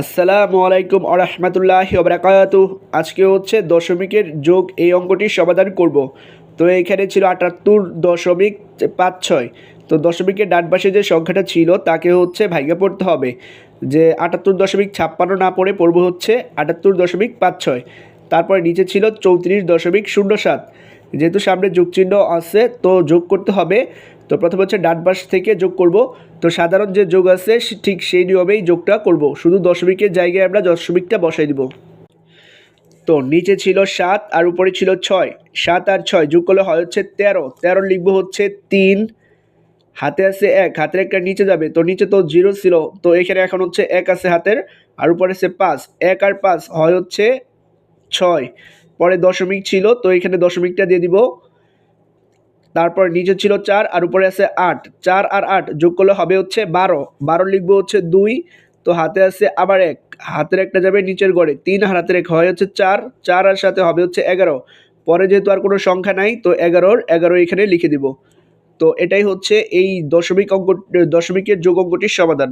আসসালামু আলাইকুম আরহামতুল্লাহ ওবরাকাতু আজকে হচ্ছে দশমিকের যোগ এই অঙ্কটির সমাধান করব। তো এখানে ছিল আটাত্তর দশমিক পাঁচ ছয়। তো দশমিকের ডান পাশে যে সংখ্যাটা ছিল, তাকে হচ্ছে ভাইগা পড়তে হবে। যে আটাত্তর দশমিক ছাপ্পান্ন না পড়ে পড়ব হচ্ছে আটাত্তর দশমিক পাঁচ ছয়। তারপরে নিচে ছিল চৌত্রিশ দশমিক শূন্য সাত। যেহেতু সামনে যোগ চিহ্ন আছে, তো যোগ করতে হবে তো প্রথমে হচ্ছে ডান থেকে যোগ করব। তো সাধারণ যে যোগ আছে ঠিক সেই নিয়মেই যোগটা করব। শুধু দশমিকের জায়গায় আমরা দশমিকটা বসাই দিব। তো নিচে ছিল সাত আর উপরে ছিল ছয়। সাত আর ছয় যোগ করলে হয় হচ্ছে তেরো। তেরো লিখব হচ্ছে তিন। হাতে আছে এক, হাতের একটা নিচে যাবে। তো নিচে তো জিরো ছিল। তো এখানে এখন হচ্ছে এক আছে হাতের, আর উপরে আছে পাঁচ। এক আর পাঁচ হয় হচ্ছে ছয়। পরে দশমিক ছিল। তো এখানে দশমিকটা দিয়ে দিব। তারপর নিচে ছিল চার আর উপরে আছে আট। চার আর আট যোগ করলে হবে হচ্ছে বারো। বারো লিখব হচ্ছে দুই, তো হাতে আছে আবার এক। হাতের একটা যাবে নিচের গড়ে। তিন আর হাতের এক হয় হচ্ছে চার। চার আর সাথে হবে হচ্ছে এগারো। পরে যেহেতু আর কোনো সংখ্যা নাই, তো এগারোর, এগারো এখানে লিখে দিব। তো এটাই হচ্ছে এই দশমিক অঙ্ক, দশমিকের যোগ অঙ্কটির সমাধান।